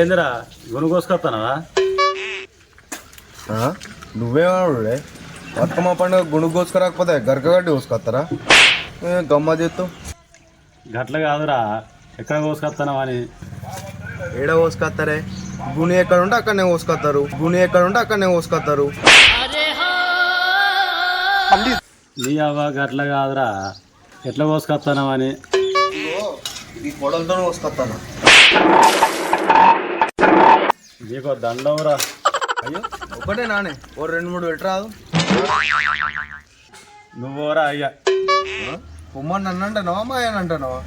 ఏందిరా? గునుగోసుకొస్తానవా నువ్వేమాడే బతుకమ్మ పండుగ గుణుగు కోసుకురాకపోతే గరకగడ్డి కోసుకొస్తారా గమ్మ చేత్తు. గట్ల కాదురా. ఎక్కడ కోసుకొస్తానవా అని. ఏడ కోసుకొస్తారే గుని ఎక్కడ ఉంటే అక్కడనే కోసుకొస్తారు గుని ఎక్కడ ఉంటే అక్కడనే కోసుకొస్తారు నీ అవ్వ గట్ల కాదురా. ఎట్లా కోసుకొస్తానవా అని. ఈ కొడలతో కోసుకొస్తాను నీకు దండంరా అయ్యో ఒకటే నానే. ఓ రెండు మూడు పెట్టరాదు. నువ్వురా అయ్యా. పొమ్మని నన్ను అంటానవా మా ఆయన అంటానవా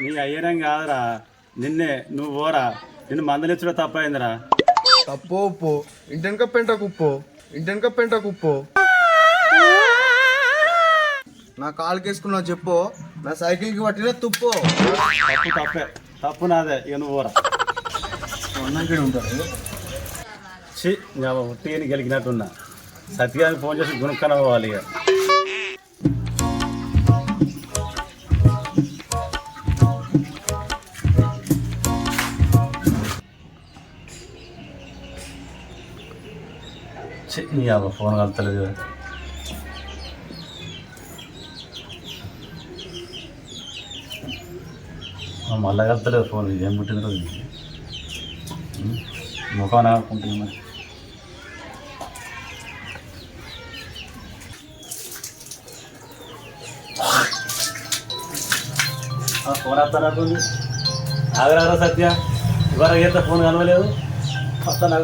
నీ అయ్యనం కాదురా. నిన్నే నువ్వు పోరా నిన్ను మందలించడం తప్పైందిరా. తప్పు ఉప్పు. ఇంటెనక పెంట కుప్పు. ఇంటెనక పెంట కుప్పు. నా కాలుకేసుకున్నావు చెప్పు. నా సైకిల్కి పట్టిన తుప్పు. తప్పు తప్పే. తప్పు నాదే. ఇక నువ్వు పోరా అన్నంకి ఉంటాడు. చి సత్యానికి ఫోన్ చేసి గుణకన పోవాలి ఇక. నీ ఫోన్ కలుతలేదు మళ్ళా కలుతలేదు ఫోన్. ఏం పుట్టింది రోజు? ముఖం అనుకుంటున్నా మరి ఆ, ఫోన్ వస్తానట్టుంది ఆగరారా సత్య ఇవాళ అయితే ఫోన్ కలవలేదు వస్తాను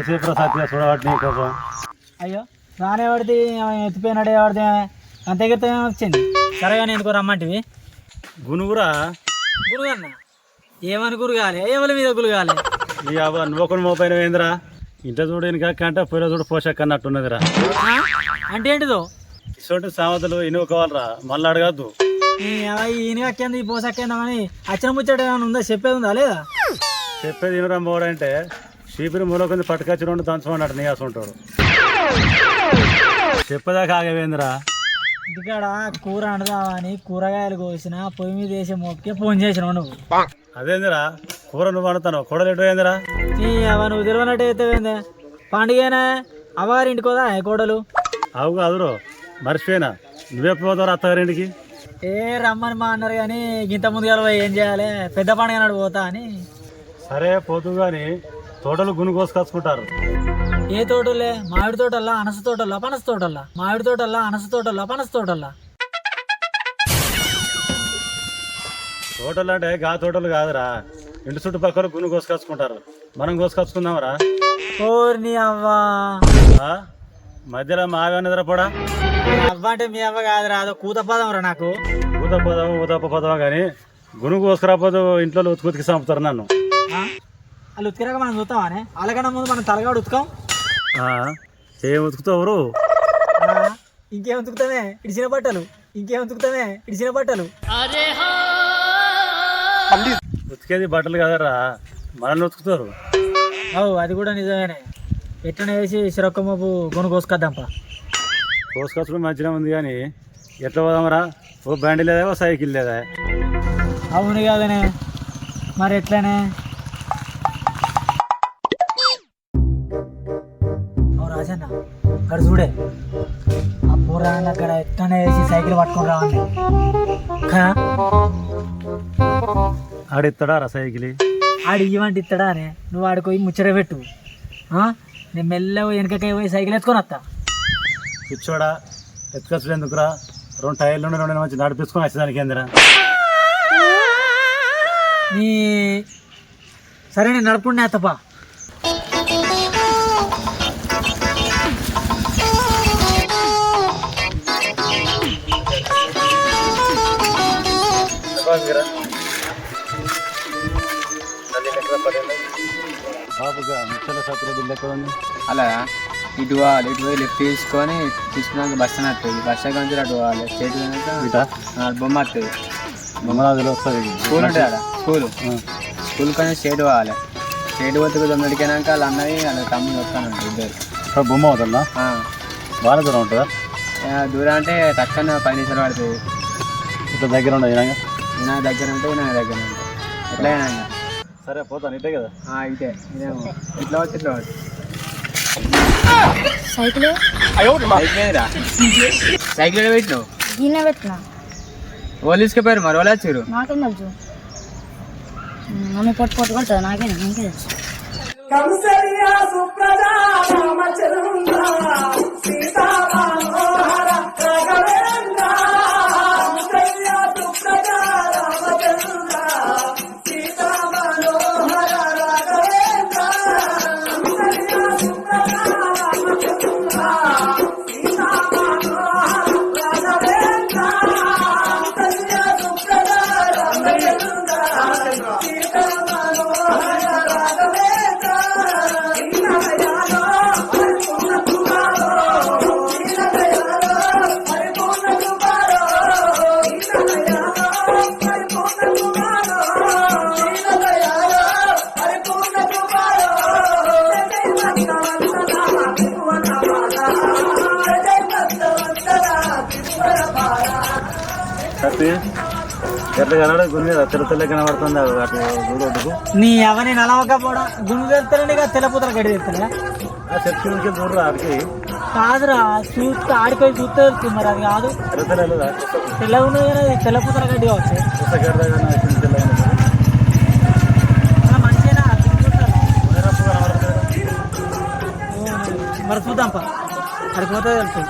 ఎంతసేపు సత్య చూడబట్టి నీ కోసం. అయ్యో రానే పడితే ఎత్తిపోయినాడే పడితే అంత ఎగిరితే వచ్చింది. సరేగా నేను ఎందుకో రమ్మంటివి? గునుగురా? గురుగన్న ఏమని గురుగాలి ఎవరి మీద గురుగాలి ఈ అవ్వ నువ్వు ఒకటి మోపైన ఏందిరా? ఇంట్లో చూడు వెనుక కంటే పొయ్యిలో చూడు పోషక్ అన్నట్టున్నదిరా అంటే ఏంటిదో? ఇటువంటి సామెతలు ఇనువ కావాలరా మళ్ళీ అడగద్దు. ఈయన అక్కేంది ఈ పోసక్కేందా అని అచ్చిన ముచ్చట ఏమైనా ఉందా? చెప్పేది ఉందా లేదా? చెప్పేది ఇనురా మోడంటే? కొంది పట్టుకొచ్చి రెండు దంచమన్నాడు నీ ఉంటాడు చెప్పేదాకా ఆగవేందిరా? ఇంటికాడ కూర వండుదామని కూరగాయలు కోసిన పొయ్యి మీద వేసి మొక్కి ఫోన్ చేసినావు నువ్వు. అదేందిరా? కూర నువ్వు వండుతాను కూడలు ఏందిరా నీ అవ నువ్వు తెలియనట్టు అయితే పండుగేనా? అవ్వగారి ఇంటికి పోదా ఏ కోడలు? అవు కాదురో మర్చిపోయినా. నువ్వే పోతావు అత్తగారింటికి? ఏ రమ్మని మా అన్నారు కానీ ఇంత పోయి ఏం చేయాలి? పెద్ద పండుగ నాడు పోతా అని. సరే పోతు కానీ తోటలు గును కోసుకొచ్చుకుంటారు. ఏ తోటలే? మామిడి తోటల్లా? అనస తోటల్లా? పనస తోటల్లా? మామిడి తోటల్లా? అనస తోటల్లా? పనస తోటల్లా? తోటలు అంటే గా తోటలు కాదురా. ఇంటి చుట్టుపక్కల గును కోసుకొచ్చుకుంటారు. మనం కోసుకొచ్చుకుందామరా ఓర్ని అవ్వా. ఆ? మధ్యలో మాగా నిద్రపోడా అవ్వ అంటే మీ అవ్వ కాదురా. అదో కూత పదం రా నాకు. ఊత పోదాము ఊతప్ప పోదామా కానీ గును కోసుకురాపోదు ఇంట్లో ఉతుకుతికి చంపుతారు నన్ను? వాళ్ళు ఉతికిరాక మనం చూస్తామని వాళ్ళకన్నా ముందు మనం తలగాడు ఉతుకాం. ఆ? ఏం ఉతుకుతావు? ఇంకేం ఉతుకుతామే? ఇడిచిన బట్టలు ఇంకేం ఉతుకుతామే? ఇడిచిన బట్టలు ఉతికేది బట్టలు కదరా. మనల్ని ఉతుకుతారు. అవు అది కూడా నిజమేనే. ఎట్లనే వేసి సిరొక్క మోపు కొను కోసుకొద్దాంపా. కోసుకొచ్చుకుని మంచిగా ఉంది కానీ ఎట్లా పోదామరా ఓ బండి లేదా ఓ సైకిల్ లేదా? అవును కాదనే. మరి ఎట్లనే? అక్కడ చూడే. ఆ పూరాన్ని అక్కడ ఎట్లనే వేసి సైకిల్ పట్టుకొని రావండి కా? ఆడిస్తాడా రా సైకిల్? ఆడు ఇవ్వండి ఇస్తాడా అనే నువ్వు ఆడికి పోయి ముచ్చట పెట్టు? నేను మెల్లగా వెనకకాయ పోయి సైకిల్ ఎత్తుకొని వస్తా. పిచ్చోడా ఎత్తుకొచ్చుడు ఎందుకురా? రెండు టైర్లు రెండు మంచి నడిపించుకొని వచ్చేదానికి ఏందిరా? నీ సరే నేను నడుపుండే అత్తపా బాబుగా ముచ్చల సత్యరెడ్డి ఉంది అలా ఇటు పోవాలి ఇటు పోయి లెఫ్ట్ తీసుకొని తీసుకున్నాక బస్ స్టాండ్ వస్తుంది బస్ నుంచి అటు పోవాలి. స్టేట్ కనుక బొమ్మ వస్తుంది బొమ్మరాజులు వస్తుంది స్కూల్ ఉంటుంది కదా స్కూల్? స్కూల్ కానీ స్టేట్ పోవాలి. స్టేట్ పోతే నడికినాక వాళ్ళ అన్నది వాళ్ళ తమ్ముడు వస్తాను ఇద్దరు. బొమ్మ అవుతుందా ఆ. బాగా దూరం ఉంటుందా? దూరం అంటే తక్కువ పది నిమిషాలు పడుతుంది. ఇట్లా దగ్గర ఉండదు దగ్గర ఉంటే నా దగ్గర ఉంటే. ఎట్లయినా ఇంకా. సరే పోతాను ఇటే కదా? ఆ, ఇటే ఇదేమో ఇట్లా వచ్చి ఇట్లా వచ్చి సైకిల్? సైకిల్ పెట్టినావు? గిన్నె పెట్టిన. వాళ్ళు తీసుకుపోయారు మరి వాళ్ళు వచ్చారు నాకేం తెలుసు. మమ్మీ పొట్టు పొట్టు కొడుతుంది నాకేం నాకే తెలుసు. కత్తి ఎట్లా కనబడే గురి మీద తెల్ల తెల్ల కనబడుతుంది అటు దూరొడ్డుకు నీ ఎవరిని నలవకపోవడం? గుండు తెరుతారండి ఇక తెల్లపూతల గడి తెరుతారా ఆ చెట్టు నుంచి దూరం ఆడికి. కాదురా చూస్తే ఆడిపోయి చూస్తే తెలుస్తుంది మరి అది కాదు. తెల్ల తెల్ల తెల్లగా ఉన్నది కానీ అది తెల్లపూతల గడ్డి కావచ్చు. మరి చూద్దాం పా అది పోతే తెలుస్తుంది.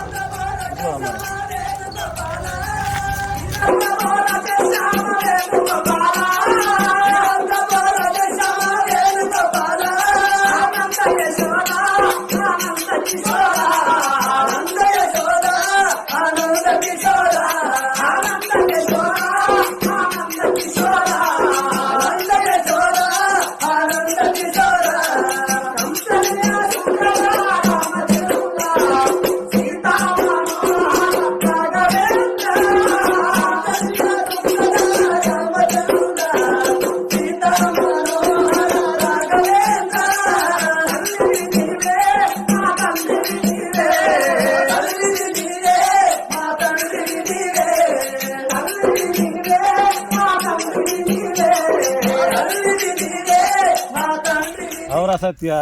అవురా సత్య?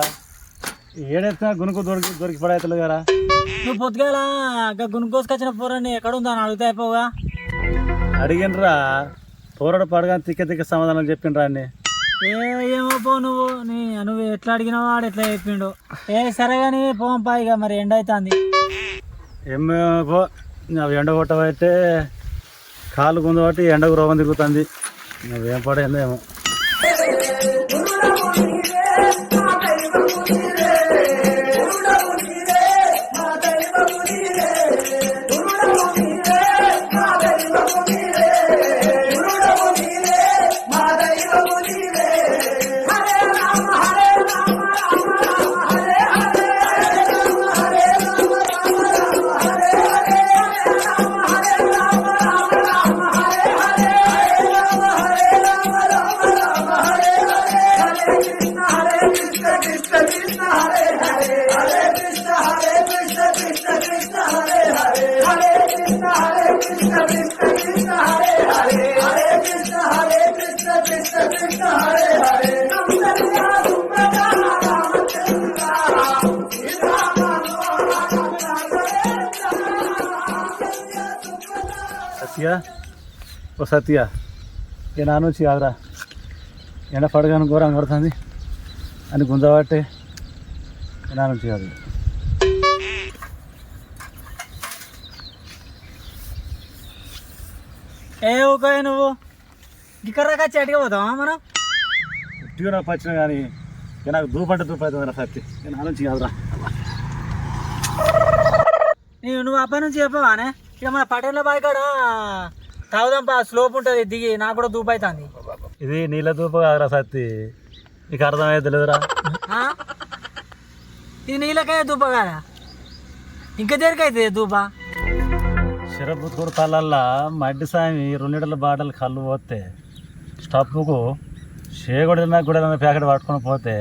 ఏడెత్తినా గునుకు దొరికి దొరికి పడైతలు కదా నువ్వు పొద్దుగాల గునుకోసుకొచ్చిన పూరని ఎక్కడ ఉందా అని అడిగితే అయిపోగా అడిగినరా పోరడు పడగా తిక్క తిక్క సమాధానం చెప్పిండ్రా అన్ని. ఏ ఏమో పో నువ్వు. నీ నువ్వు ఎట్లా అడిగినావు వాడు ఎట్లా చెప్పిండు. ఏ సరే కానీ పోం పాయిగా మరి ఎండ అవుతుంది ఏమో పో అవి ఎండ కొట్టబట్టే కాలు గుందు బట్టి ఎండకు రోగం తిరుగుతుంది. నువ్వేం పడేందో ఏమో. సత్య ఓ సత్య ఏ నా నుంచి కాదురా ఎండ పడగాను ఘోరం కొడుతుంది. అని గుంజబట్టే నా నుంచి కాదు ఏ ఊకోయ్ నువ్వు? ఇక్కడ దాకా చెట్టుగా పోతావా మనం? ఉట్టిగా నాకు పచ్చిన కానీ నాకు దూపంటే దూపు అవుతుంది సత్య నేను నుంచి కాదురా నువ్వు అప్పటి నుంచి చెప్పవానే ఇక మన పటేళ్ళ బాయ్ కాడ తాగుదాంపా స్లోప్ ఉంటుంది దిగి నాకు కూడా దూపు అవుతుంది ఇది నీళ్ళ దూప కాదురా సత్తి. నీకు అర్థమయ్యేది తెలియదురా? ఇది నీళ్ళకాయ దూప కాదా? ఇంకా దేనికైతే దూప శరబుత్తుకూరు తల్లల్లా మడ్డి సామి రెండు లీటర్ల బాటలు కళ్ళు పోతే స్టప్పుకు షేగొడిన కూడా ప్యాకెట్ పట్టుకొని పోతే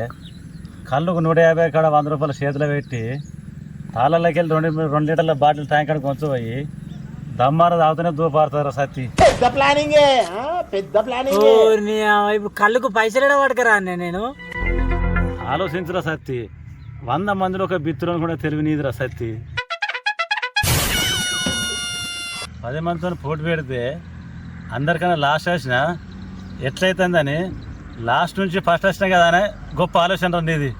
కళ్ళుకు నూట యాభై కాడ వంద రూపాయలు చేతిలో పెట్టి తాళ్ళకి వెళ్ళి రెండు రెండు లీటర్ల బాటిల్ ట్యాంక్ కాడ కొంచెం పోయి దమ్మార తాగుతూనే దూపారుతారు సత్తి? ఓర్ని అవ్వ, ఇప్పుడు కళ్ళుకు పైసలు పడకరా నేను? ఆలోచించరా సత్తి. వంద మందిలో ఒక బిత్తులను కూడా తెలివి నీదిరా సత్తి. పది మందితో పోటీ పెడితే అందరికన్నా లాస్ట్ వచ్చిన ఎట్లయితుందని లాస్ట్ నుంచి ఫస్ట్ వచ్చినా కదా అనే గొప్ప ఆలోచన నీది!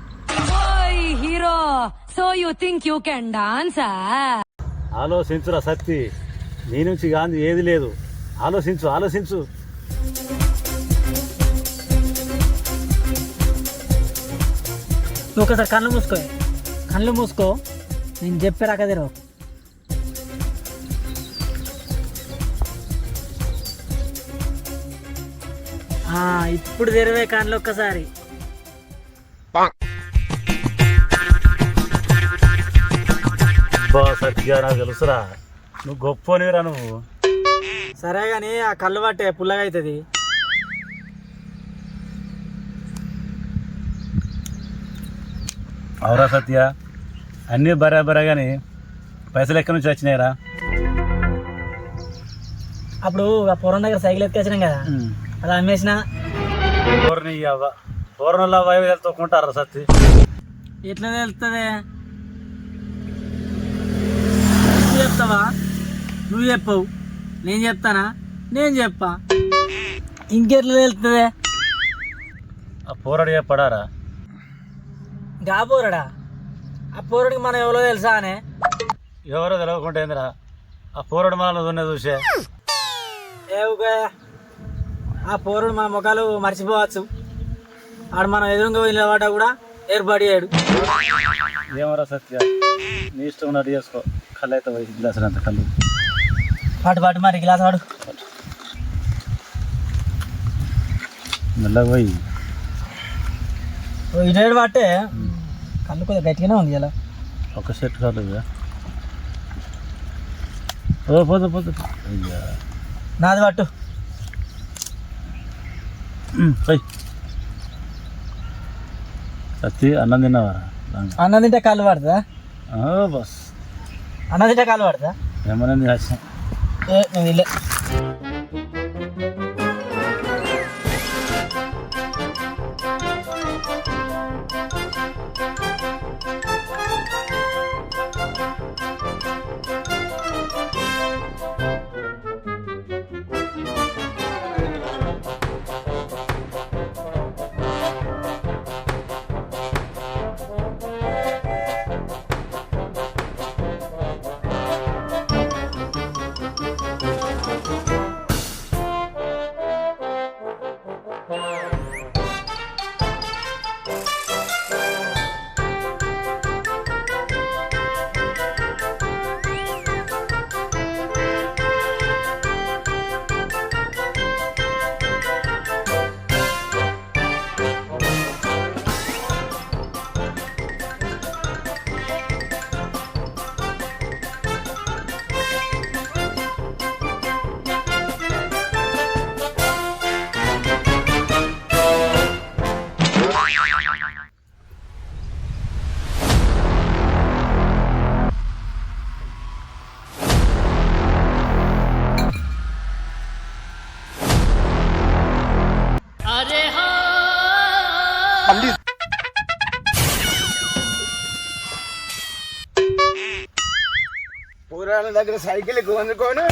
So you think you can dance, ah? ఆలోచించురా Satti. నీ నుంచి గాంధీ ఏది లేదు. ఆలోచించు ఆలోచించు. నువ్వు ఒకసారి కళ్ళు మూసుకో. కళ్ళు మూసుకో. నేను చెప్పే రాక తెరవు. ఆ, ఇప్పుడు తెరవే కళ్ళు ఒక్కసారి. బా నాకు తెలుసురా. నువ్వు గొప్పనివిరా నువ్వు. సరే కానీ ఆ కళ్ళు పట్టే పుల్లగా అవుతుంది అవురా సత్య అన్నీ బరాబరా కానీ పైసలు ఎక్కడి నుంచి వచ్చినాయిరా? అప్పుడు ఆ పొరం దగ్గర సైకిల్ ఎత్తుకొచ్చినాం కదా అది అమ్మేసిన. పూర్ణ అవ్వ పూర్ణలో వైపు తొక్కుంటారా సత్తి? ఎట్లా తెలుస్తుంది నువ్వు చెప్తావా నువ్వు చెప్పవు. నేను చెప్తానా? నేను చెప్పా. ఇంకెట్లా తెలుస్తుంది ఆ పోరాడు చెప్పడారా గా పోరడా? ఆ పోరడికి మనం ఎవరో తెలుసా అనే? ఎవరో తెలవకుండా ఏందిరా? ఆ పోరాడు మనల్ని దున్నే చూసే. ఏవుగా ఆ పోరుడు మన ముఖాలు మర్చిపోవచ్చు. ఆడు మనం ఎదురుగా వాట కూడా ఏర్పడియాడు ఏమరా సత్య? నీ ఇష్టం ఉన్నట్టు చేసుకో. కళ్ళు అయితే గ్లాసులు అంత కళ్ళు. పాటు పాటు మరి గ్లాస్ వాడు. మెల్లగా పోయి. ఇటు పట్టే కళ్ళు కొద్దిగా గట్టిగానే ఉంది ఇలా. ఒక సెట్ ఇక. ఓ పోతే పోతే అయ్యా. నాది పట్టు. పోయి. సత్తి అన్నం తిన్నావా? అన్నం తింటే కళ్ళు పడుతుందా బస్. అన్నం తింటే కళ్ళు పడుతుందా ఏమన్నా వచ్చిన ఏ నేను ఇల్లే పురాణ దగ్గర సైకిల్ కొనుక్కొని